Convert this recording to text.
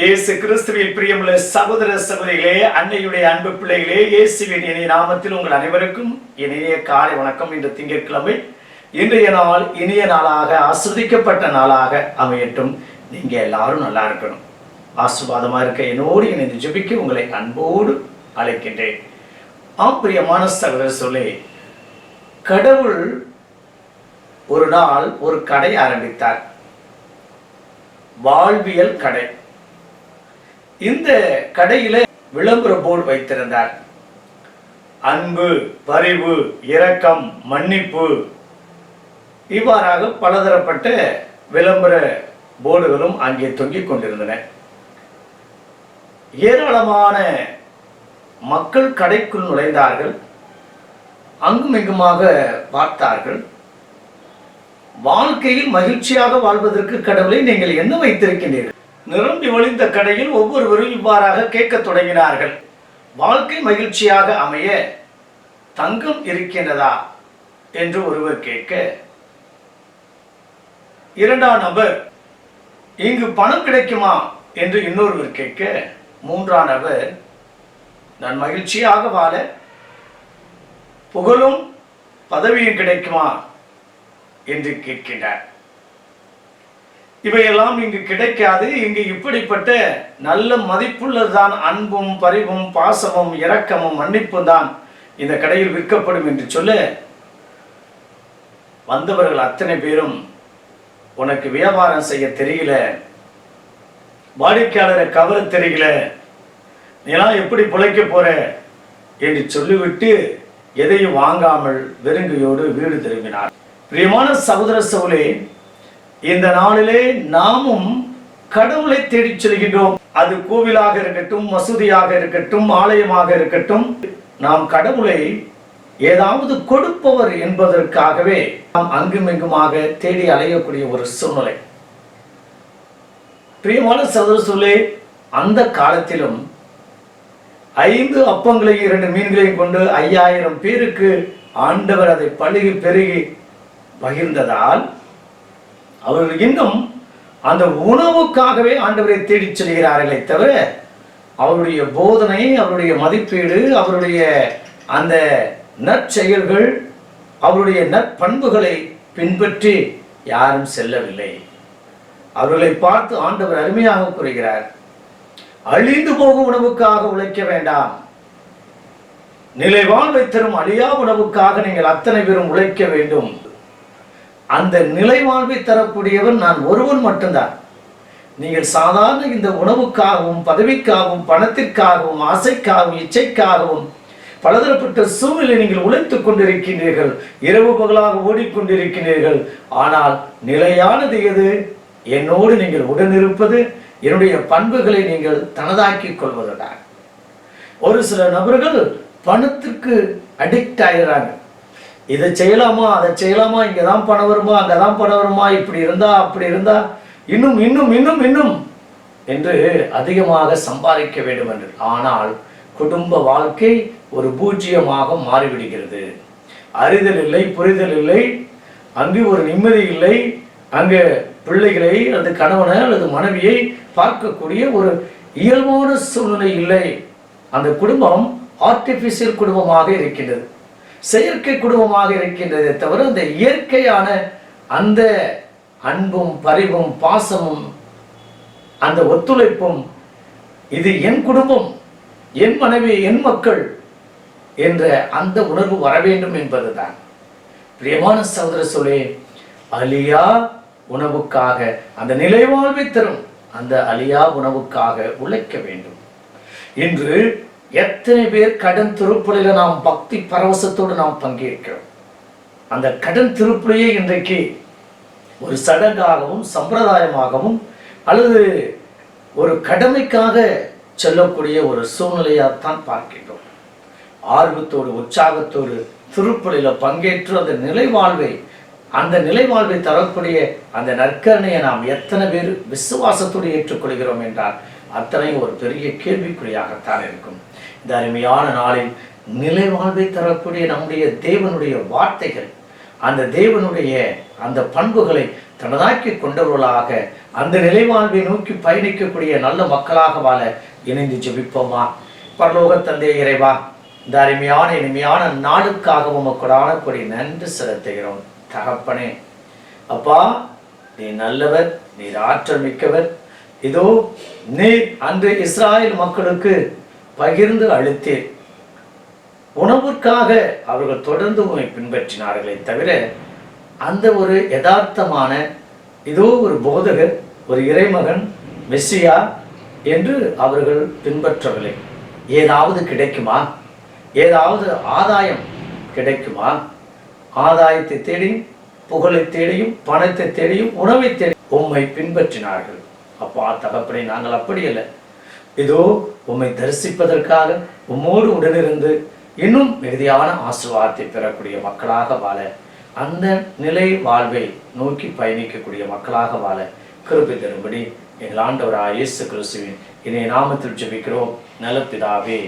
இயேசு கிறிஸ்துவில் பிரியமுள்ள சகோதர சகோதரிகளே அன்னையுடைய அன்பு பிள்ளைகளே இயேசுவின் இணைய நாமத்தில் உங்கள் அனைவருக்கும் இணைய காலை வணக்கம் இன்று திங்கட்கிழமை. இன்றைய நாள் இனிய நாளாக ஆஸ்வதிக்கப்பட்ட நாளாக அமையட்டும். நீங்க எல்லாரும் நல்லா இருக்கணும். ஆசுவாதமா இருக்க என்னோடு இணைந்து ஜெபிக்க உங்களை அன்போடு அழைக்கின்றேன். ஆப்பிரியமான சகோதர சொல்லி கடவுள் ஒரு நாள் ஒரு கடை ஆரம்பித்தார். வாழ்வியல் கடை. இந்த கடையில விளம்பர போர்டு வைத்திருந்தார். அன்பு பரிவு இரக்கம் மன்னிப்பு. இவ்வாறாக பலதரப்பட்ட விளம்பர போர்டுகளும் அங்கே தொங்கிக் கொண்டிருந்தன. ஏராளமான மக்கள் கடைக்குள் நுழைந்தார்கள். அங்கும் இங்குமாக பார்த்தார்கள். வாழ்க்கையில் மகிழ்ச்சியாக வாழ்வதற்கு கடவுளை நீங்கள் என்ன வைத்திருக்கின்றீர்கள்? நிரம்பி ஒளிந்த கடையில் ஒவ்வொருவரும் இவ்வாறாக கேட்கத் தொடங்கினார்கள். வாழ்க்கை மகிழ்ச்சியாக அமைய தங்கம் இருக்கின்றதா? என்று ஒருவர் கேட்க இரண்டாம் நபர் இங்கு பணம் கிடைக்குமா? என்று இன்னொருவர் கேட்க மூன்றாம் நபர் நான் மகிழ்ச்சியாக வாழ புகழும் பதவியும் கிடைக்குமா? என்று கேட்கின்றார். இவையெல்லாம் இங்கு கிடைக்காது. இங்கு இப்படிப்பட்ட நல்ல மதிப்புள்ளதுதான். அன்பும் பரிவும் பாசமும் இரக்கமும் மன்னிப்பும் தான் இந்த கடையில் விற்கப்படும் என்று சொல்ல வந்தவர்கள் அத்தனை பேரும் உனக்கு வியாபாரம் செய்ய தெரியல. வாடிக்கையாளரை கவர தெரியல. நீலாம் எப்படி பிழைக்க போற? என்று சொல்லிவிட்டு எதையும் வாங்காமல் வெறுங்கையோடு வீடு திரும்பினார். பிரியமான சகோதர சவுலே இந்த நாளிலே நாமும் கடவுளை தேடி செல்கின்றோம். அது கோவிலாக இருக்கட்டும் மசூதியாக இருக்கட்டும் ஆலயமாக இருக்கட்டும் நாம் கடவுளை ஏதாவது கொடுப்பவர் என்பதற்காகவே நாம் அங்குமிங்குமாக தேடி அலையக்கூடிய ஒரு சூழ்நிலை. பிரியமான சதுர சொல்லே அந்த காலத்திலும் ஐந்து அப்பங்களையும் இரண்டு மீன்களையும் கொண்டு ஐயாயிரம் பேருக்கு ஆண்டவர் அதை பழுகி பெருகி பகிர்ந்ததால் அவர்கள் இன்னும் அந்த உணவுக்காகவே ஆண்டவரை தேடிச் செல்கிறார்களே தவிர அவருடைய போதனை அவருடைய மதிப்பீடு அவருடைய அந்த நற்செயல்கள் அவருடைய நற்பண்புகளை பின்பற்றி யாரும் செல்லவில்லை. அவர்களை பார்த்து ஆண்டவர் அருமையாக கூறுகிறார் அழிந்து போகும் உணவுக்காக உழைக்க வேண்டாம். நிலை வாழ்வை தரும் அழியா உணவுக்காக நீங்கள் அத்தனை பேரும் உழைக்க வேண்டும். அந்த நிலை வாழ்வை தரக்கூடியவன் நான் ஒருவன் மட்டும்தான். நீங்கள் சாதாரண இந்த உணவுக்காகவும் பதவிக்காகவும் பணத்திற்காகவும் ஆசைக்காகவும் இச்சைக்காகவும் பலதரப்பட்ட சூழ்நிலை நீங்கள் உழைத்துக் கொண்டிருக்கின்றீர்கள். இரவு பகலாக ஓடிக்கொண்டிருக்கிறீர்கள் ஆனால் நிலையானது எது? என்னோடு நீங்கள் உடனிருப்பது என்னுடைய பண்புகளை நீங்கள் தனதாக்கிக் கொள்வதுதான். ஒரு சில நபர்கள் பணத்திற்கு அடிக்ட் ஆகிறாங்க இதை செய்யலாமா அதை செய்யலாமா இங்கே தான் பணம் வருமா அங்கே தான் பணம் வருமா இப்படி இருந்தா அப்படி இருந்தா இன்னும் இன்னும் இன்னும் இன்னும் என்று அதிகமாக சம்பாதிக்க வேண்டும் என்று. ஆனால் குடும்ப வாழ்க்கை ஒரு பூஜ்ஜியமாக மாறிவிடுகிறது. அறிதல் இல்லை புரிதல் இல்லை அங்கு ஒரு நிம்மதி இல்லை அங்கு பிள்ளைகளை அல்லது கணவனை அல்லது மனைவியை பார்க்கக்கூடிய ஒரு இயல்பான சூழ்நிலை இல்லை. அந்த குடும்பம் ஆர்டிஃபிஷியல் குடும்பமாக இருக்கின்றது. செயற்கை குடும்பமாக இருக்கின்றதே தவிர அந்த இயற்கையான அந்த அன்பும் பரிவும் பாசமும் அந்த ஒத்துழைப்பும் இது என் குடும்பம் என் மனைவி என் மக்கள் என்ற அந்த உணர்வு வர வேண்டும் என்பதுதான். பிரியமான சகோதர சொல்லே அலியா உணவுக்காக அந்த நிலைவாழ்வை தரும் அந்த அலியா உணவுக்காக உழைக்க வேண்டும். இன்று எத்தனை பேர் கடன் திருப்பலில நாம் பக்தி பரவசத்தோடு நாம் பங்கேற்கிறோம்? அந்த கடன் திருப்புலையே இன்றைக்கு ஒரு சடங்காகவும் சம்பிரதாயமாகவும் அல்லது ஒரு கடமைக்காக செல்லக்கூடிய ஒரு சூழ்நிலையாகத்தான் பார்க்கின்றோம். ஆர்வத்தோடு உற்சாகத்தோடு திருப்பலில பங்கேற்று அந்த நிலைவாழ்வை அந்த நிலைவாழ்வை தரக்கூடிய அந்த நற்கரணையை நாம் எத்தனை பேர் விசுவாசத்தோடு ஏற்றுக்கொள்கிறோம் என்றால் அத்தனையும் ஒரு பெரிய கேள்விக்குறியாகத்தான் இருக்கும். இந்த அருமையான நாளில் நிலை வாழ்வை தரக்கூடிய நம்முடைய தேவனுடைய வார்த்தைகள் அந்த தேவனுடைய அந்த பண்புகளை தனதாக்கி கொண்டவர்களாக அந்த நிலைவாழ்வை நோக்கி பயணிக்கக்கூடிய நல்ல மக்களாக வாழ இணைந்து ஜெபிப்போமா? பரலோக தந்தை இறைவா இந்த அருமையான இனிமையான நாளுக்காக உமக்குடான கூடிய நன்றி செலுத்துகிறோம். தகப்பனே அப்பா நீ நல்லவர் நீர் ஆற்றல் மிக்கவர் இதோ நீர் அன்று இஸ்ராயல் மக்களுக்கு பகிர்ந்து அளித்தீர். உணவுக்காக அவர்கள் தொடர்ந்து உண்மை பின்பற்றினார்களே தவிர அந்த ஒரு யதார்த்தமான இதோ ஒரு போதகர் ஒரு இறைமகன் மெஸ்ஸியா என்று அவர்கள் பின்பற்றவில்லை. ஏதாவது கிடைக்குமா? ஏதாவது ஆதாயம் கிடைக்குமா? ஆதாயத்தை தேடியும் புகழை தேடியும் பணத்தை தேடியும் உணவை தேடி உம்மை பின்பற்றினார்கள். அப்பா தகப்பனை நாங்கள் அப்படி இல்லை இதோ உம்மை தரிசிப்பதற்காக உம்மோடு உடனிருந்து இன்னும் மிகுதியான ஆசீர்வாதத்தை பெறக்கூடிய மக்களாக வாழ அந்த நிலை வாழ்வை நோக்கி பயணிக்கக்கூடிய மக்களாக வாழ கிருபை தரும்படி எங்கள் ஆண்டவராக இயேசு கிறிஸ்துவின் இணைய நாமத்தில் ஜெபிக்கிறோம். நலப்பிதாவே.